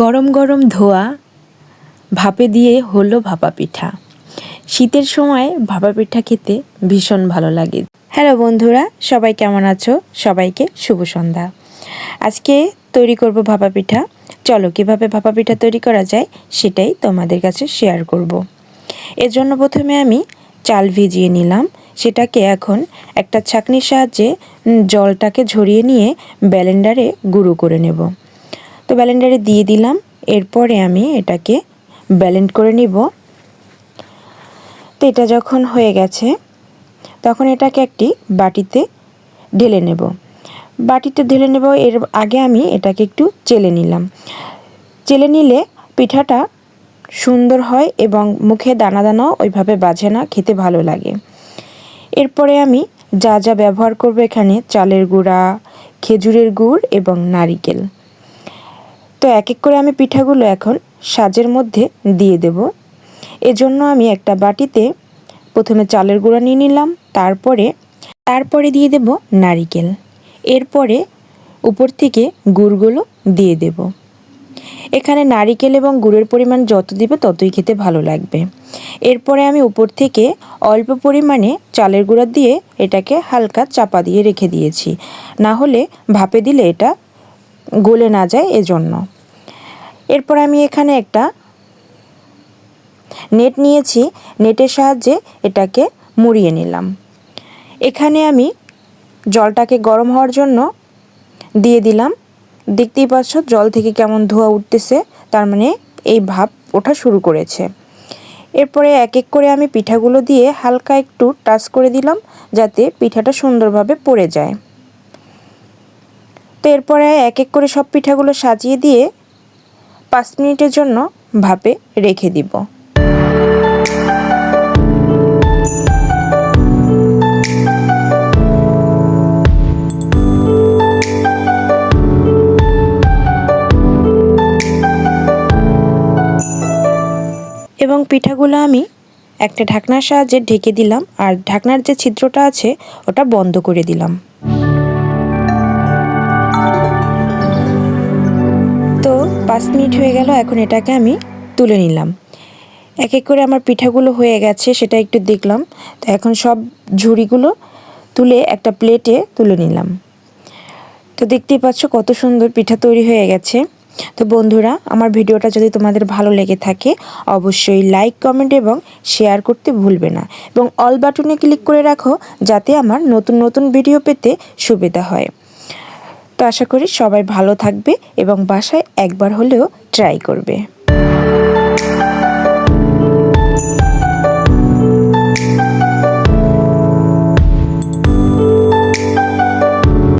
গরম গরম ধোয়া, ভাপে দিয়ে হলো ভাপা পিঠা। শীতের সময় ভাপা পিঠা খেতে ভীষণ ভালো লাগে। হ্যালো বন্ধুরা, সবাই কেমন আছো? সবাইকে শুভ সন্ধ্যা। আজকে তৈরি করব ভাপা পিঠা। চলো, কীভাবে ভাপা পিঠা তৈরি করা যায় সেটাই তোমাদের কাছে শেয়ার করব। এর জন্য প্রথমে আমি চাল ভিজিয়ে নিলাম। সেটাকে এখন একটা ছাকনির সাহায্যে জলটাকে ঝরিয়ে নিয়ে ব্যালেন্ডারে গুঁড়ো করে নেব। তো ব্যালেন্ডারে দিয়ে দিলাম। এরপরে আমি এটাকে ব্যালেন্ড করে নিব। তো এটা যখন হয়ে গেছে, তখন এটাকে একটি বাটিতে ঢেলে নেব। বাটিতে ঢেলে নেব, এর আগে আমি এটাকে একটু চেলে নিলাম। চেলে নিলে পিঠাটা সুন্দর হয় এবং মুখে দানা দানাও ওইভাবে বাজে না, খেতে ভালো লাগে। এরপরে আমি যা যা ব্যবহার করব এখানে চালের গুঁড়া, খেজুরের গুড় এবং নারিকেল। তো এক এক করে আমি পিঠাগুলো এখন সাজের মধ্যে দিয়ে দেব। এজন্য আমি একটা বাটিতে প্রথমে চালের গুঁড়া নিয়ে নিলাম, তারপরে তারপরে দিয়ে দেব নারিকেল। এরপরে উপর থেকে গুড়গুলো দিয়ে দেব। এখানে নারিকেল এবং গুড়ের পরিমাণ যত দিবে ততই খেতে ভালো লাগবে। এরপরে আমি উপর থেকে অল্প পরিমাণে চালের গুঁড়া দিয়ে এটাকে হালকা চাপা দিয়ে রেখে দিয়েছি। না হলে ভাপে দিলে এটা গলে না যায় এজন্য। এরপর আমি এখানে একটা নেট নিয়েছি, নেটের সাহায্যে এটাকে মুড়িয়ে নিলাম। এখানে আমি জলটাকে গরম হওয়ার জন্য দিয়ে দিলাম। দেখতেই পাচ্ছ জল থেকে কেমন ধোয়া উঠতেছে, তার মানে এই ভাপ ওঠা শুরু করেছে। এরপরে এক এক করে আমি পিঠাগুলো দিয়ে হালকা একটু টাচ করে দিলাম, যাতে পিঠাটা সুন্দরভাবে পড়ে যায়। তো এরপরে এক এক করে সব পিঠাগুলো সাজিয়ে দিয়ে পাঁচ মিনিটের জন্য ভাপে রেখে দিব। এবং পিঠাগুলো আমি একটা ঢাকনার সাহায্যে ঢেকে দিলাম, আর ঢাকনার যে ছিদ্রটা আছে, ওটা বন্ধ করে দিলাম। পাঁচ মিনিট হয়ে গেল, এখন এটাকে আমি তুলে নিলাম। এক এক করে আমার পিঠাগুলো হয়ে গেছে, সেটা একটু দেখলাম। তো এখন সব ঝুড়িগুলো তুলে একটা প্লেটে তুলে নিলাম। তো দেখতেই পাচ্ছ কত সুন্দর পিঠা তৈরি হয়ে গেছে। তো বন্ধুরা, আমার ভিডিওটা যদি তোমাদের ভালো লেগে থাকে, অবশ্যই লাইক কমেন্ট এবং শেয়ার করতে ভুলবে না। এবং অল বাটনে ক্লিক করে রাখো, যাতে আমার নতুন নতুন ভিডিও পেতে সুবিধা হয়। তো আশা করি সবাই ভালো থাকবে এবং বাসায় একবার হলেও ট্রাই করবে।